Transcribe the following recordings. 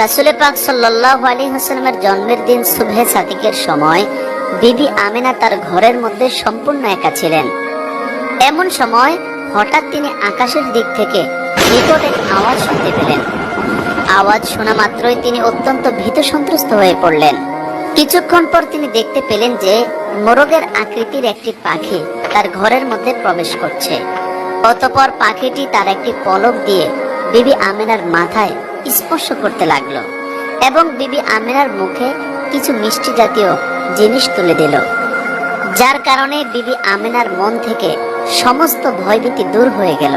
রাসুলে পাক সাল্লাহ আলী হাসলামের জন্মের দিন সুবহে সাদিকের সময় বিবি আমিনা তার ঘরের মধ্যে সম্পূর্ণ একা ছিলেন। এমন সময় হঠাৎ তিনি আকাশের দিক থেকে নিকট এক আওয়াজ শুনতে পেলেন। আওয়াজ শোনা মাত্রই তিনি অত্যন্ত ভীত সন্ত্রস্ত হয়ে পড়লেন। কিছুক্ষণ পর তিনি দেখতে পেলেন যে মোরগের আকৃতির একটি পাখি তার ঘরের মধ্যে প্রবেশ করছে। অতপর পাখিটি তার একটি পলক দিয়ে বিবি আমিনার মাথায় স্পর্শ করতে লাগল এবং বিবি আমিনার মুখে কিছু মিষ্টি জাতীয় জিনিস তুলে দিল, যার কারণে বিবি আমিনার মন থেকে সমস্ত ভয়ভীতি দূর হয়ে গেল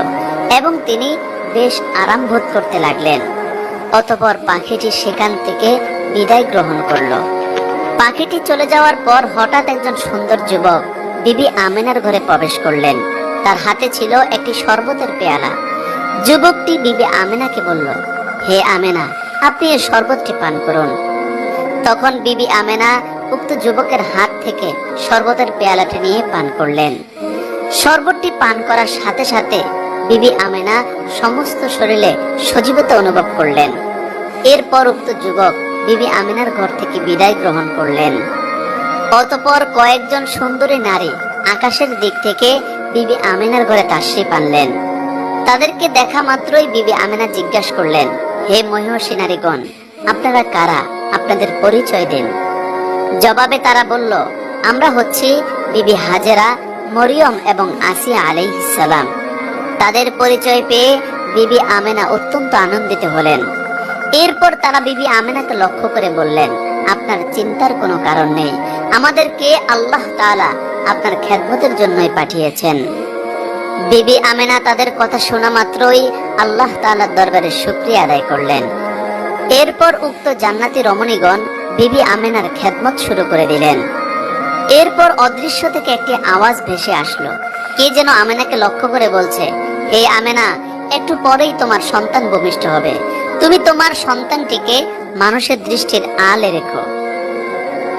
এবং তিনি বেশ আরাম বোধ করতে লাগলেন। অতপর পাখিটি সেখান থেকে বিদায় গ্রহণ করল। পাখিটি চলে যাওয়ার পর হঠাৎ একজন সুন্দর যুবক বিবি আমিনার ঘরে প্রবেশ করলেন। তার হাতে ছিল একটি শরবতের পেয়ালা। যুবকটি বিবি আমিনাকে বলল হে আমেনা, আপনি এই শরবতটি পান করুন। তখন বিবি আমেনা উক্ত যুবকের হাত থেকে শরবতের পেয়ালাটি নিয়ে পান করলেন। শরবতটি পান করার সাথে সাথে বিবি আমেনা সমস্ত শরীরে সজীবতা অনুভব করলেন। এরপর উক্ত যুবক বিবি আমিনার ঘর থেকে বিদায় গ্রহণ করলেন। অতপর কয়েকজন সুন্দরী নারী আকাশের দিক থেকে বিবি আমিনার ঘরে তাশরিফ পানলেন তাদেরকে দেখা মাত্রই বিবি আমিনা জিজ্ঞাসা করলেন হে মহিষী নারীগণ, আপনারা কারা? আপনাদের পরিচয় দিন। জবাবে তারা বলল, আমরা হচ্ছি বিবি হাজেরা মরিয়ম এবং আসিয়া আলাইহিসসালাম তাদের পরিচয় পেয়ে বিবি আমেনা অত্যন্ত আনন্দিত হলেন। এরপর তারা বিবি আমেনাকে লক্ষ্য করে বললেন, আপনার চিন্তার কোনো কারণ নেই। আমাদেরকে আল্লাহ তাআলা আপনার খেদমতের জন্যই পাঠিয়েছেন। বিবি আমেনা তাদের কথা শোনা মাত্রই আল্লাহ তাআলার দরবারে শুকরিয়া আদায় করলেন। এরপর উক্ত জান্নাতি রমণীগণ বিবি আমেনার খেদমত শুরু করে দিলেন। এরপর অদৃশ্য থেকে একটি আওয়াজ ভেসে আসলো। কে যেন আমেনাকে লক্ষ্য করে বলছে, হে আমেনা, একটু পরেই তোমার সন্তান ভূমিষ্ঠ হবে। তুমি তোমার সন্তানটিকে মানুষের দৃষ্টির আলে রেখো।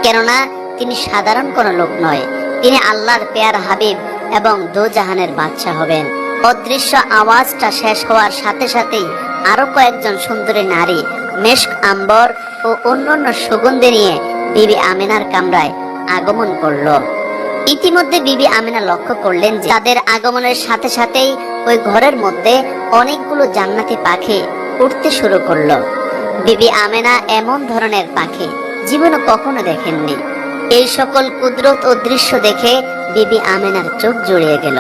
কেননা, তিনি সাধারণ কোনো লোক নয়। তিনি আল্লাহর পেয়ার হাবিব এবং দোজাহানের বাদশা হবেন। অদৃশ্য আওয়াজটা শেষ হওয়ার সাথে সাথেই আরও কয়েকজন সুন্দরী নারী, মেশক আম্বর ও অন্যান্য সুগন্ধি নিয়ে বিবি আমিনার কামরায় আগমন করল। ইতিমধ্যে বিবি আমিনা লক্ষ্য করলেন যে তাদের আগমনের সাথে সাথেই ওই ঘরের মধ্যে অনেকগুলো জান্নাতি পাখি উঠতে শুরু করল। বিবি আমেনা এমন ধরনের পাখি জীবনে কখনো দেখেননি। এই সকল কুদরত ও দৃশ্য দেখে বিবি আমেনার চোখ জুড়িয়ে গেল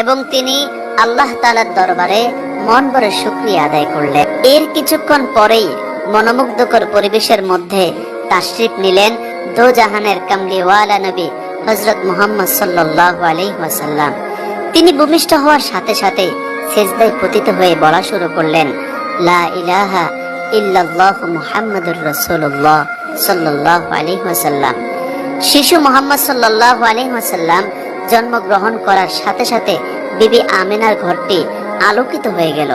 এবং তিনি আল্লাহ তালার দরবারে মন ভরে শুক্রিয়া আদায় করলেন। এর কিছুক্ষণ পরেই মনোমুগ্ধকর পরিবেশের মধ্যে তাশরিফ নিলেন দো জাহানের কামলিওয়ালা নবী হজরত মুহাম্মদ সাল্লাহ আলাইসাল্লাম তিনি ভূমিষ্ঠ হওয়ার সাথে সাথে সেজদায় পতিত হয়ে বলা শুরু করলেন, লা ইলাহা ইল্লাল্লাহু মুহাম্মাদুর রাসূলুল্লাহ সাল্লাল্লাহু আলাইহি ওয়াসাল্লাম। শিশু মোহাম্মদ সাল্লাল্লাহু আলাইহি ওয়াসাল্লাম জন্মগ্রহণ করার সাথে সাথে বিবি আমেনার ঘরটি আলোকিত হয়ে গেল।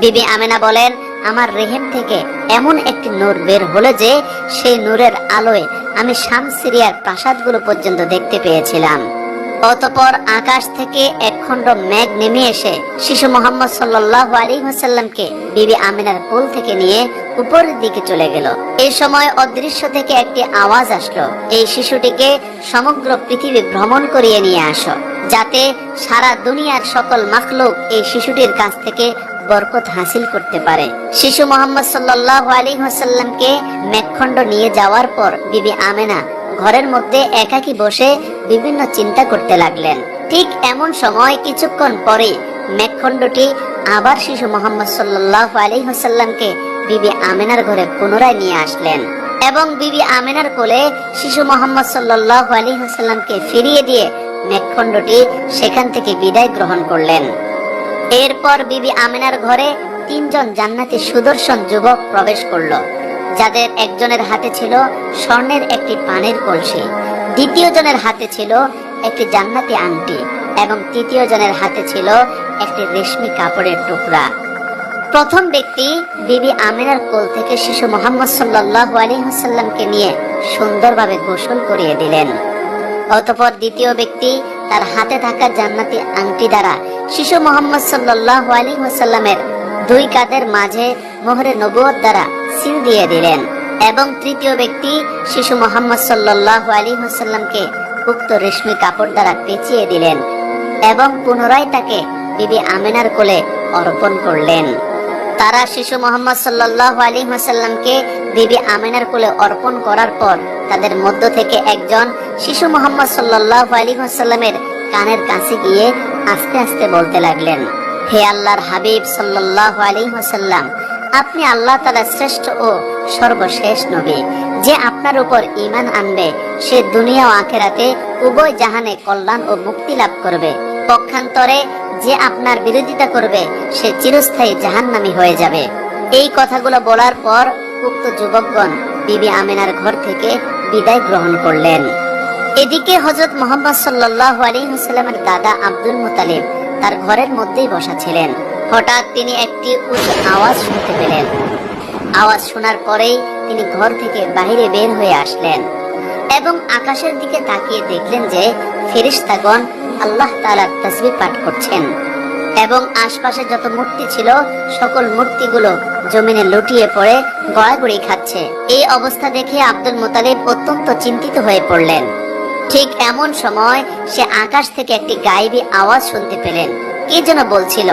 বিবি আমেনা বলেন, আমার রেহেম থেকে এমন একটি নূর বের হলো যে সেই নূরের আলোয় আমি শাম সিরিয়ার প্রাসাদগুলো পর্যন্ত দেখতে পেয়েছিলাম। অতপর আকাশ থেকে এক খণ্ড মেঘ নেমে এসে শিশু মোহাম্মদ সাল্লাহ আলী হাসাল্লামকে বিবি আমিনার কোল থেকে নিয়ে উপরের দিকে চলে গেল। এই সময় অদৃশ্য থেকে একটি আওয়াজ আসলো। এই শিশুটিকে সমগ্র পৃথিবী ভ্রমণ করিয়ে নিয়ে আসো, যাতে সারা দুনিয়ার সকল মাখলুক এই শিশুটির কাছ থেকে বরকত হাসিল করতে পারে। শিশু মোহাম্মদ সাল্লাহ আলী হাসাল্লামকে মেঘখণ্ড নিয়ে যাওয়ার পর বিবি আমেনা ঘরের মধ্যে একাকী বসে বিভিন্ন চিন্তা করতে লাগলেন। ঠিক এমন সময় কিছুক্ষণ পরে মেঘখণ্ডটি আবার শিশু মোহাম্মদ সাল্লাহ আলী হাসাল্লামকে বিবি আমেনার ঘরে পুনরায় নিয়ে আসলেন এবং বিবি আমেনার কোলে শিশু মোহাম্মদ সাল্লাহ আলী হাসাল্লামকে ফিরিয়ে দিয়ে মেঘখণ্ডটি সেখান থেকে বিদায় গ্রহণ করলেন। এরপর বিবি আমিনার ঘরে তিনজন জান্নাতি সুদর্শন যুবক প্রবেশ করল, যাদের একজনের হাতে ছিল স্বর্ণের একটি পানের কলসি, দ্বিতীয় জনের হাতে ছিল একটি জান্নাতি আংটি এবং তৃতীয় জনের হাতে ছিল একটি রেশমি কাপড়ের টুকরা। প্রথম ব্যক্তি বিবি আমিনার কোল থেকে শিশু মোহাম্মদ সাল্লাহ আলিহাসাল্লামকে নিয়ে সুন্দরভাবে গোসল করিয়ে দিলেন। অতপর দ্বিতীয় ব্যক্তি তার হাতে থাকা জান্নাতি আংটি দ্বারা শিশু মোহাম্মদ সাল্লাহ আলী ওয়াসাল্লামের দুই কাদের মাঝে মোহরে নবুয়ত দ্বারা সিল দিয়ে দিলেন এবং তৃতীয় ব্যক্তি শিশু মোহাম্মদ সাল্লাহ হাসাল্লামকে উক্ত রেশমি কাপড় দ্বারা পেঁচিয়ে দিলেন এবং পুনরায় তাকে বিবি আমেনার কোলে অর্পণ করলেন। তারা শিশু মোহাম্মদ সাল্লাহ আলী হাসাল্লামকে বিবি আমেনার কোলে অর্পণ করার পর তাদের মধ্য থেকে একজন শিশু মোহাম্মদ সাল্লাহ আলী হাসাল্লামের কানের কাছে গিয়ে আস্তে আস্তে বলতে লাগলেন, হে আল্লাহর হাবিব সাল্লাহ আলী হাসাল্লাম আপনি আল্লাহ তালা শ্রেষ্ঠ ও সর্বশেষ নবী। যে আপনার উপর ইমান আনবে, সে দুনিয়া ও আখেরাতে উভয় জাহানে কল্যাণ ও মুক্তি লাভ করবে। পক্ষান্তরে যে আপনার বিরোধিতা করবে, সে চিরস্থায়ী জাহান্নামী হয়ে যাবে। এই কথাগুলো বলার পর উক্ত যুবকগণ বিবি আমিনার ঘর থেকে বিদায় গ্রহণ করলেন। এদিকে হজরত মোহাম্মদ সাল্লাহ আলী হুসালামের দাদা আব্দুল মুতালিব তার ঘরের মধ্যেই বসা ছিলেন। হঠাৎ তিনি একটি উচ্চ আওয়াজ শুনতে পেলেন। আওয়াজ শোনার পরেই তিনি ঘর থেকে বাইরে বের হয়ে আসলেন এবং আকাশের দিকে তাকিয়ে দেখলেন যে ফেরিস্তাগণ আল্লাহ তাআলার তাসবিহ পাঠ করছেন। এবং আশপাশে যত মূর্তি ছিল, সকল মূর্তিগুলো জমিনে লুটিয়ে পড়ে গড়াগড়ি খাচ্ছে। এই অবস্থা দেখে আব্দুল মোতালিব অত্যন্ত চিন্তিত হয়ে পড়লেন। ঠিক এমন সময় সে আকাশ থেকে একটি গায়েবী আওয়াজ শুনতে পেলেন। কে যেন বলছিল,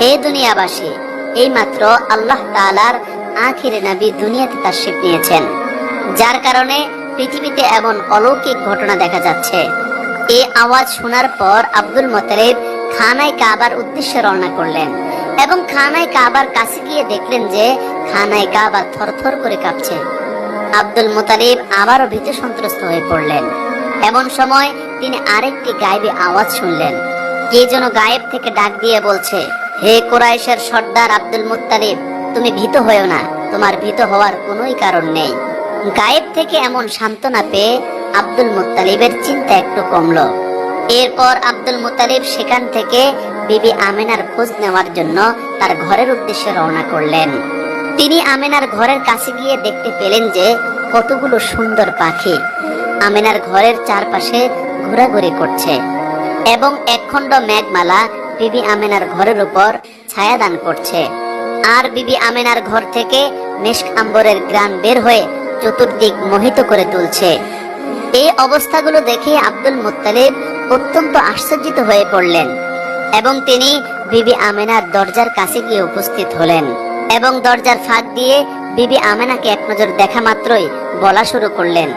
হে দুনিয়াবাসী, এই মাত্র আল্লাহ তাআলার আখিরে নবী দুনিয়াতে তাশরিফ নিয়েছেন। যার কারণে পৃথিবীতে এমন অলৌকিক ঘটনা দেখা যাচ্ছে। এই আওয়াজ শোনার পর আব্দুল মোতালেব খানায় কাবার উদ্দেশ্যে রওনা করলেন এবং খানায় কাবার কাছে গিয়ে দেখলেন যে খানায় কাবা থরথর করে কাঁপছে। আব্দুল মোতালিব আবারও ভীত সন্ত্রস্ত হয়ে পড়লেন। এমন সময় তিনি আরেকটি গায়েবী আওয়াজ শুনলেন। কে যেন গায়েব থেকে ডাক দিয়ে বলছে, হে কোরাইশের সর্দার আব্দুল মুত্তালিব তুমি ভীত হয়েও না। তোমার ভীত হওয়ার কোনোই কারণ নেই। গায়েব থেকে এমন সান্ত্বনা পেয়ে আব্দুল মুত্তালিবের চিন্তা একটু কমলো। এরপর আব্দুল মুতালিব সেখান থেকে বিবি আমেনার খোঁজ নেওয়ার জন্য তার ঘরের উদ্দেশ্যে রওনা করলেন। তিনি আমেনার ঘরের কাছে গিয়ে দেখতে পেলেন যে কতগুলো সুন্দর পাখি আমেনার ঘরের চারপাশে ঘোরাঘুরি করছে এবং একখণ্ড মেঘমালা বিবি আমেনার ঘরের উপর ছায়াদান করছে। আর বিবি আমেনার ঘর থেকে মেশক আম্বরের গ্রান বের হয়ে চতুর্দিক মোহিত করে তুলছে। এই অবস্থাগুলো দেখে আব্দুল মুত্তালিব অত্যন্ত আশ্চর্যিত হয়ে পড়লেন এবং তিনি বিবি আমেনার দরজার কাছে গিয়ে উপস্থিত হলেন এবং দরজার ফাঁক দিয়ে বিবি আমেনাকে এক নজর দেখা মাত্রই বলা শুরু করলেন,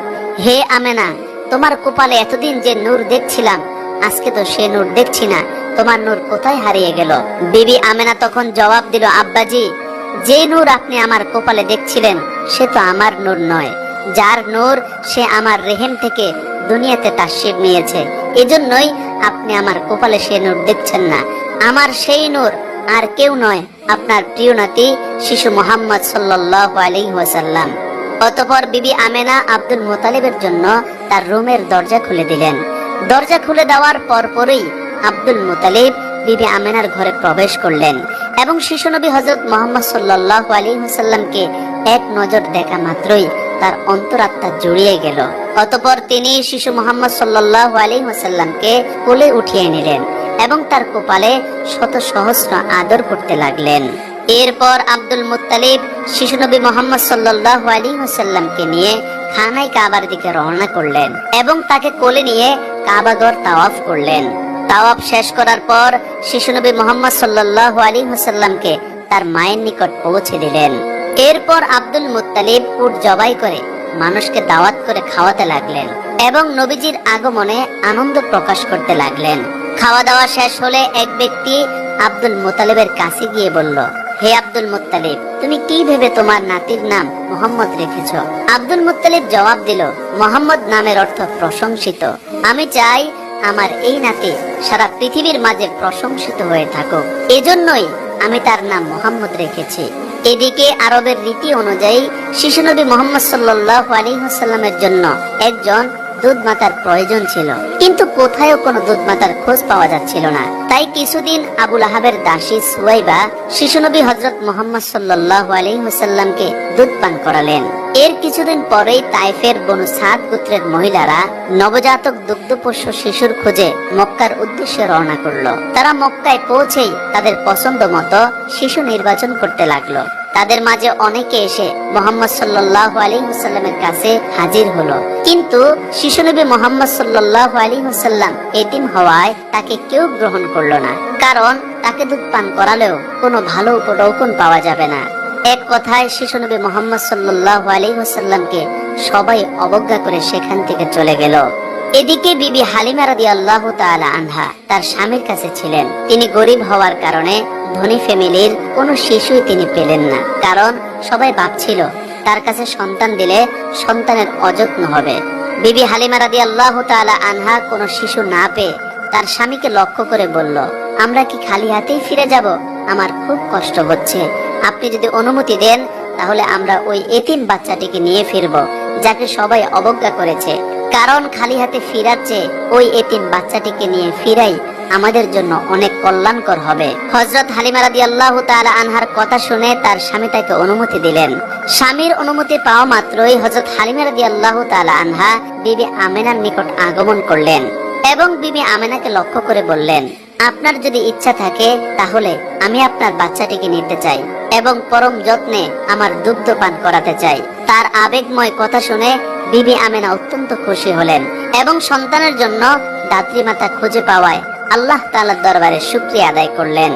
হে আমেনা, তোমার কপালে এতদিন যে নূর দেখছিলাম, আজকে তো সে নূর দেখছি না, তোমার নূর কোথায় হারিয়ে গেল? বিবি আমেনা তখন জবাব দিল, আব্বাজি, যে নূর আপনি আমার কপালে দেখছিলেন, সে তো আমার নূর নয়। যার নূর সে আমার রেহেম থেকে দুনিয়াতে তাশরিফ নিয়েছে। এজন্যই আপনি আমার কপালে সে নূর দেখছেন না। আমার সেই নূর আর কেউ নয় আপনার প্রিয় নাতি শিশু মোহাম্মদ ওয়াসাল্লাম। অতঃপর বিবি আমেনা আব্দুল মোতালিবের জন্য তার রুমের দরজা খুলে দিলেন। দরজা খুলে দেওয়ার পরপরই আব্দুল মুতালিব বিবি আমেনার ঘরে প্রবেশ করলেন এবং শিশুনবী হজরত মোহাম্মদ সাল্লাল্লাহু আলাইহি ওয়াসাল্লামকে এক নজর দেখা মাত্রই তার অন্তরাত্মা জুড়িয়ে গেল। অতপর তিনি শিশু মোহাম্মদ সাল্লাল্লাহু আলাইহি ওয়াসাল্লামকে কোলে উঠিয়ে নিলেন এবং তার কপালে শত সহস্র আদর করতে লাগলেন। এরপর আব্দুল মুত্তালিব শিশুনবী মোহাম্মদ সাল্লাল্লাহু আলাইহি হোসাল্লামকে নিয়ে খানায় কাবার দিকে রওনা করলেন এবং তাকে কোলে নিয়ে কাবাগর তাওয়াফ করলেন। তাওয়াফ শেষ করার পর শিশুনবী মোহাম্মদ সাল্লাল্লাহু আলাইহি হোসাল্লামকে তার মায়ের নিকট পৌঁছে দিলেন। এরপর আব্দুল মুত্তালিব উট জবাই করে মানুষকে দাওয়াত করে খাওয়াতে লাগলেন এবং নবীজির আগমনে আনন্দ প্রকাশ করতে লাগলেন। খাওয়া দাওয়া শেষ হলে এক ব্যক্তি আব্দুল মুতালিবের কাছে গিয়ে বলল, হে আব্দুল মুত্তালিব, তুমি কি ভেবে তোমার নাতির নাম মোহাম্মদ রেখেছ? আব্দুল মুত্তালিব জবাব দিল, মোহাম্মদ নামের অর্থ প্রশংসিত। আমি চাই আমার এই নাতি সারা পৃথিবীর মাঝে প্রশংসিত হয়ে থাকুক। এজন্যই আমি তার নাম মোহাম্মদ রেখেছি। এদিকে আরবের রীতি অনুযায়ী শিশু নবী মোহাম্মদ সাল্লাহ আলিহাসাল্লামের জন্য একজন দুধ মাতার প্রয়োজন ছিল। কিন্তু কোথাও কোনো দুধ মাতার খোঁজ পাওয়া যাচ্ছিল না। তাই কিছুদিন আবুল আহাবের দাসী সুয়াইবা শিশুনবী হজরত মোহাম্মদ সাল্লাহ আলিহাসাল্লামকে দুধ পান করালেন। এর কিছুদিন পরেই তাইফের বনু সাদ গোত্রের মহিলারা নবজাতক দুগ্ধপোষ্য শিশুর খোঁজে মক্কার উদ্দেশ্যে রওনা করল। তারা মক্কায় পৌঁছেই তাদের পছন্দ মতো শিশু নির্বাচন করতে লাগল। তাদের মাঝে অনেকে এসে মোহাম্মদ সাল্লাহ আলী হুসাল্লামের কাছে হাজির হলো। কিন্তু শিশুনবী মোহাম্মদ সাল্লাহ আলী হুসাল্লাম এতিম হওয়ায় তাকে কেউ গ্রহণ করল না। কারণ তাকে দুধ পান করালেও কোনো ভালো উপঢৌকন পাওয়া যাবে না। এক কথায় শিশুনবী মোহাম্মদ সাল্লাহ আলী হুসাল্লামকে সবাই অবজ্ঞা করে সেখান থেকে চলে গেল। এদিকে বিবি হালিমা রাদি আল্লাহ আনহা তার স্বামীর কাছে ছিলেন। তিনি গরিব হওয়ার কারণে ধনী ফ্যামিলির কোনো শিশুই তিনি পেলেন না। কারণ সবাই ভাবছিল, তার কাছে সন্তান দিলে সন্তানের অযত্ন হবে। বিবি হালিমা রাদি আল্লাহ তাআলা আনহা কোনো শিশু না পেয়ে তার স্বামীকে লক্ষ্য করে বলল, আমরা কি খালি হাতেই ফিরে যাব? আমার খুব কষ্ট হচ্ছে। আপনি যদি অনুমতি দেন, তাহলে আমরা ওই এতিম বাচ্চাটিকে নিয়ে ফিরব, যাকে সবাই অবজ্ঞা করেছে। কারণ খালি হাতে ফিরাচ্ছে ওই এতিম বাচ্চাটিকে নিয়ে ফিরাই আমাদের জন্য অনেক কল্যাণকর হবে। হজরত হালিমা রাদি আল্লাহ তালা আনহার কথা শুনে তার স্বামী তাকে অনুমতি দিলেন। স্বামীর অনুমতি পাওয়া মাত্রই হজরত হালিমা রাদি আল্লাহ তালা আনহা বিবি আমেনার নিকট আগমন করলেন এবং বিবি আমেনাকে লক্ষ্য করে বললেন আপনার যদি ইচ্ছা থাকে, তাহলে আমি আপনার বাচ্চাটিকে নিতে চাই এবং পরম যত্নে আমার দুগ্ধ পান করাতে চাই। তার আবেগময় কথা শুনে বিবি আমেনা অত্যন্ত খুশি হলেন এবং সন্তানের জন্য দাত্রী মাতা খুঁজে পাওয়ায় আল্লাহ তাআলার দরবারে সুক্রিয়া আদায় করলেন।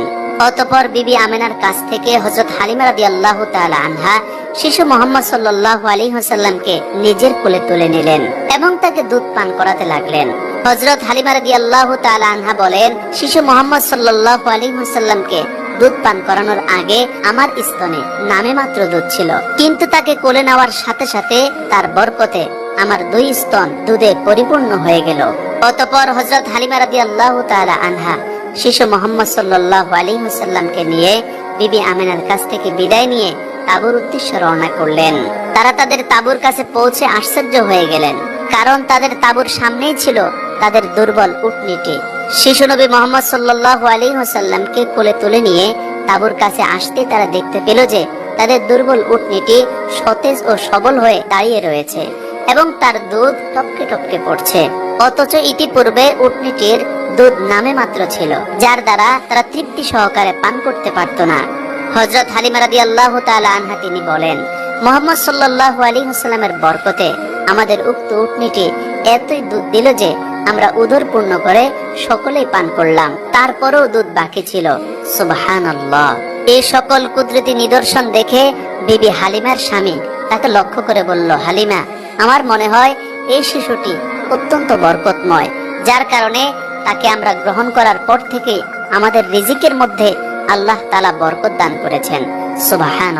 অতপর বিবি আমেনার কাছ থেকে হজরত হালিমা রাদি আল্লাহ আনহা শিশু মোহাম্মদ সাল্লাহ আলী হাসাল্লামকে নিজের কোলে তুলে নিলেন এবং তাকে দুধ পান করাতে লাগলেন। হজরত হালিমা রাদি আল্লাহ আনহা বলেন, শিশু মোহাম্মদ সাল্লাহ আলী হাসাল্লামকে দুধ পান করানোর আগে আমার স্তনে নামে মাত্র দুধ ছিল। কিন্তু তাকে কোলে নেওয়ার সাথে সাথে তার বরকতে আমার দুই স্তন দুধে পরিপূর্ণ হয়ে গেল। অতপর হজরত হালিমা রাদি আল্লাহ তালা আনহা শিশু মোহাম্মদ সাল্লাহ আলী হাসাল্লামকে নিয়ে বিবি আমিনার কাছ থেকে বিদায় নিয়ে তাবুর উদ্দেশ্যে রওনা করলেন। তারা তাদের তাবুর কাছে পৌঁছে আশ্চর্য হয়ে গেলেন, কারণ তাদের তাবুর সামনেই ছিল তাদের দুর্বল উটনিটি শিশু নবী মোহাম্মদ সাল্লাহ আলী হাসাল্লামকে কোলে তুলে নিয়ে তাবুর কাছে আসতে তারা দেখতে পেল যে তাদের দুর্বল উটনিটি সতেজ ও সবল হয়ে দাঁড়িয়ে রয়েছে এবং তার দুধ টপকে টপকে পড়ছে। অথচ ইতিপূর্বে উটনিটির দুধ নামে মাত্র ছিল, যার দ্বারা তারা তৃপ্তি সহকারে পান করতে পারত না। হজরত হালিমা রাদি আল্লাহ আনহা তিনি বলেন, মোহাম্মদ সাল্লাহ আলী হাসালামের বরকতে আমাদের উক্ত উটনিটি এতই দুধ দিল যে আমরা উদর পূর্ণ করে সকলেই পান করলাম। তারপরেও দুধ বাকি ছিল। সুবহান এই সকল কুদরতি নিদর্শন দেখে বিবি হালিমার স্বামী তাকে লক্ষ্য করে বলল, হালিমা, আমার মনে হয় এই শিশুটি অত্যন্ত বরকতময়। যার কারণে তাকে আমরা গ্রহণ করার পর থেকে আমাদের রিজিকের মধ্যে আল্লাহ তালা বরকত দান করেছেন। সুবাহান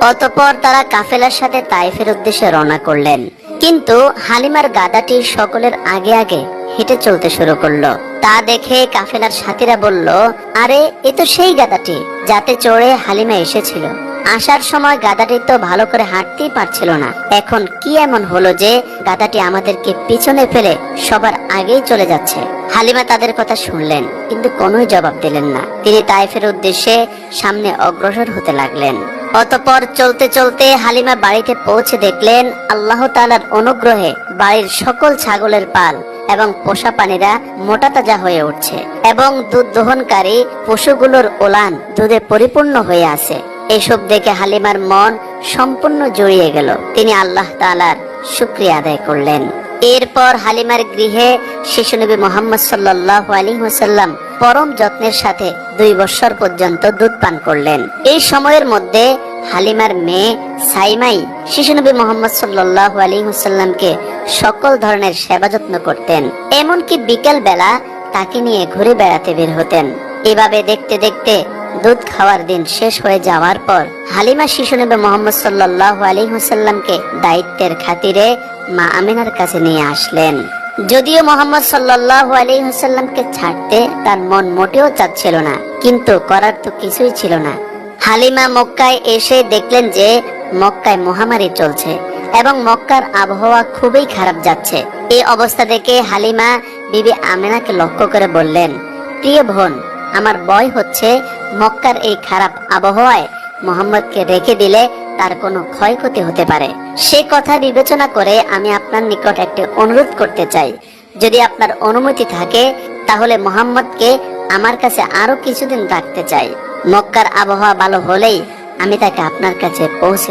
অতপর তারা কাফেলার সাথে তাইফের উদ্দেশ্যে রওনা করলেন। কিন্তু হালিমার গাদাটি সকলের আগে আগে হেঁটে চলতে শুরু করল। তা দেখে কাফেলার সাথীরা বলল, আরে, এ তো সেই গাদাটি, যাতে চড়ে হালিমা এসেছিল। আসার সময় গাদাটি তো ভালো করে হাঁটতেই পারছিল না। এখন কি এমন হলো যে গাদাটি আমাদেরকে পিছনে ফেলে সবার আগেই চলে যাচ্ছে? হালিমা তাদের কথা শুনলেন, কিন্তু কোনোই জবাব দিলেন না। তিনি তাইফের উদ্দেশ্যে সামনে অগ্রসর হতে লাগলেন। অতপর চলতে চলতে হালিমা বাড়িতে পৌঁছে দেখলেন আল্লাহ তালার অনুগ্রহে বাড়ির সকল ছাগলের পাল এবং পোষা পানিরা মোটা তাজা হয়ে উঠছে এবং দুধ দহনকারী পশুগুলোর ওলান দুধে পরিপূর্ণ হয়ে আছে। এসব দেখে হালিমার মন সম্পূর্ণ জড়িয়ে গেল। তিনি আল্লাহ তালার শুক্রিয়া আদায় করলেন। এরপর হালিমার গৃহে শিশুনবী মোহাম্মদ সাল্লাহ আলী পরম যত্নের সাথে দুই বছর পর্যন্ত দুধ পান করলেন। এই সময়ের মধ্যে হালিমার মেয়ে সাইমাই শিশুনবী মোহাম্মদ সাল্লাহ আলী হোসাল্লামকে সকল ধরনের সেবা যত্ন করতেন। এমনকি বিকেল বেলা তাকে নিয়ে ঘুরে বেড়াতে বের হতেন। এভাবে দেখতে দেখতে দুধ খাওয়ার দিন শেষ হয়ে যাওয়ার পর হালিমা শিশু নেবে মোহাম্মদ সাল্লাহ আলী হুসাল্লামকে দায়িত্বের খাতিরে মা আমিনার কাছে নিয়ে আসলেন। যদিও মোহাম্মদ সাল্লাহ আলী হুসাল্লামকে ছাড়তে তার মন মোটেও চাচ্ছিল না, কিন্তু করার তো কিছুই ছিল না। হালিমা মক্কায় এসে দেখলেন যে মক্কায় মহামারী চলছে এবং মক্কার আবহাওয়া খুবই খারাপ যাচ্ছে। এই অবস্থা দেখে হালিমা বিবি আমেনাকে লক্ষ্য করে বললেন, প্রিয় বোন, আমার বয় হচ্ছে মক্কার এই খারাপ আবহাওয়ায় মোহাম্মদকে রেখে দিলে তার কোনো ক্ষয়ক্ষতি হতে পারে। সে কথা বিবেচনা করে আমি আপনার নিকট একটি অনুরোধ করতে চাই। যদি আপনার অনুমতি থাকে, তাহলে মোহাম্মদকে আমার কাছে আরও কিছুদিন রাখতে চাই। মক্কার আবহাওয়া ভালো হলেই আমি তাকে আপনার কাছে পৌঁছে